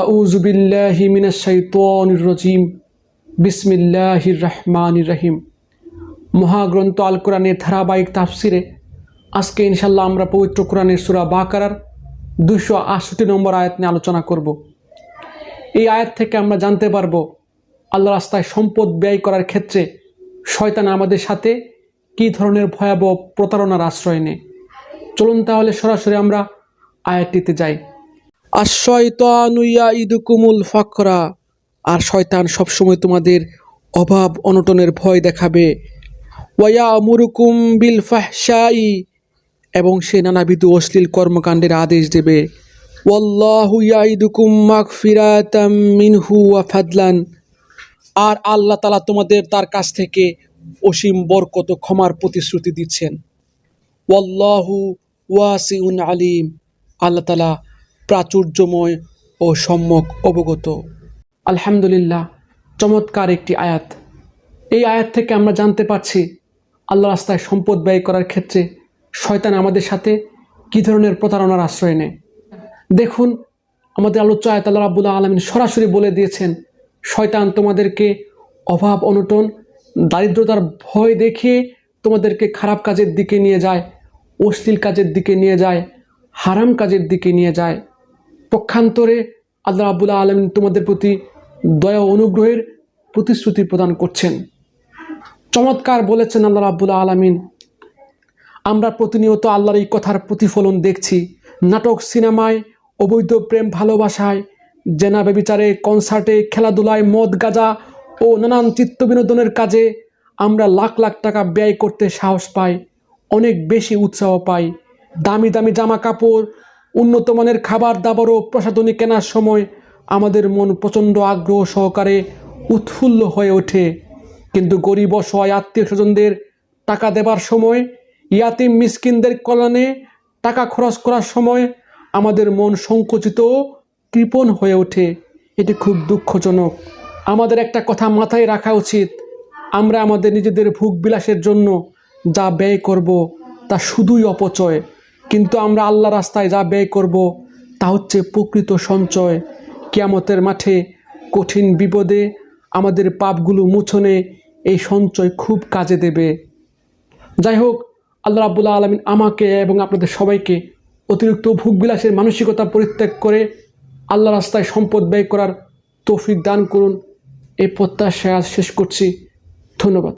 আউযু বিল্লাহি মিনাশ শাইতানির রাজিম। বিসমিল্লাহির রহমানির রহিম। মহাগ্রন্থ আল কোরআনের ধারাবাহিক তাফসিরে আজকে ইনশাল্লাহ আমরা পবিত্র কোরআনের সুরা বাকারার দুশো আটষট্টি নম্বর আয়াত নিয়ে আলোচনা করব। এই আয়াত থেকে আমরা জানতে পারব আল্লাহ রাস্তায় সম্পদ ব্যয় করার ক্ষেত্রে শয়তান আমাদের সাথে কী ধরনের ভয়াবহ প্রতারণার আশ্রয় নেয়। চলুন তাহলে সরাসরি আমরা আয়াতটিতে যাই। আর শয়তানুয়া ইদুকুমুল ফাকরা। আর শয়তান সবসময় তোমাদের অভাব অনটনের ভয় দেখাবে। ওয়া মুরুকুম বিল ফাহশাই, এবং সে নানাবিধ অশ্লীল কর্মকাণ্ডের আদেশ দেবে। ওয়াল্লাহু ইয়াইদুকুম মাগফিরাতাম মিনহু ওয়া ফাদলান। আর আল্লাহ তালা তোমাদের তার কাছ থেকে অসীম বরকত ক্ষমার প্রতিশ্রুতি দিচ্ছেন। ওয়াল্লাহু ওয়াসিউন আলিম। আল্লাহ তালা প্রাচুর্যময় ও সম্যক অবগত। আলহামদুলিল্লাহ, চমৎকার একটি আয়াত। এই আয়াত থেকে আমরা জানতে পারছি আল্লাহ রাস্তায় সম্পদ ব্যয় করার ক্ষেত্রে শয়তান আমাদের সাথে কী ধরনের প্রতারণার আশ্রয় নেয়। দেখুন, আমাদের আলোচ্য আয়াত আল্লাহ রাবুল্লাহ আলমিন সরাসরি বলে দিয়েছেন, শয়তান তোমাদেরকে অভাব, অনটন, দারিদ্রতার ভয় দেখিয়ে তোমাদেরকে খারাপ কাজের দিকে নিয়ে যায়, অশ্লীল কাজের দিকে নিয়ে যায়, হারাম কাজের দিকে নিয়ে যায়। পক্ষান্তরে আল্লাহ রাবুল্লাহ আলমিন তোমাদের প্রতি দয়া অনুগ্রহের প্রতিশ্রুতি প্রদান করছেন। চমৎকার বলেছেন আল্লাহ রাবুল্লাহ আলমিন। আমরা প্রতিনিয়ত আল্লাহর এই কথার প্রতিফলন দেখছি। নাটক, সিনেমায় অবৈধ প্রেম ভালোবাসায়, জেনা বেবিচারে কনসার্টে, খেলাধুলায় মদ, গাজা ও নানান চিত্ত বিনোদনের কাজে আমরা লাখ লাখ টাকা ব্যয় করতে সাহস পাই, অনেক বেশি উৎসাহ পাই। দামি দামি জামা কাপড় উন্নত মানের খাবার, দাবার ও প্রসাধনী কেনার সময় আমাদের মন প্রচণ্ড আগ্রহ সহকারে উৎফুল্ল হয়ে ওঠে। কিন্তু গরিব, অসহায়, আত্মীয় স্বজনদের টাকা দেবার সময়, ইয়াতিম মিসকিনদের কল্যাণে টাকা খরচ করার সময় আমাদের মন সংকুচিত কৃপণ হয়ে ওঠে। এটি খুব দুঃখজনক। আমাদের একটা কথা মাথায় রাখা উচিত। আমরা আমাদের নিজেদের ভোগ বিলাসের জন্য যা ব্যয় করব তা শুধুই অপচয়। কিন্তু আমরা আল্লাহ রাস্তায় যা ব্যয় করব, তা হচ্ছে প্রকৃত সঞ্চয়। কিয়ামতের মাঠে কঠিন বিপদে আমাদের পাপগুলো মুছনে এই সঞ্চয় খুব কাজে দেবে। যাই হোক, আল্লাহ রাবুল্লাহ আলমিন আমাকে এবং আপনাদের সবাইকে অতিরিক্ত ভোগবিলাসের মানসিকতা পরিত্যাগ করে আল্লাহ রাস্তায় সম্পদ ব্যয় করার তৌফিক দান করুন। এই প্রত্যাশায় আজ শেষ করছি। ধন্যবাদ।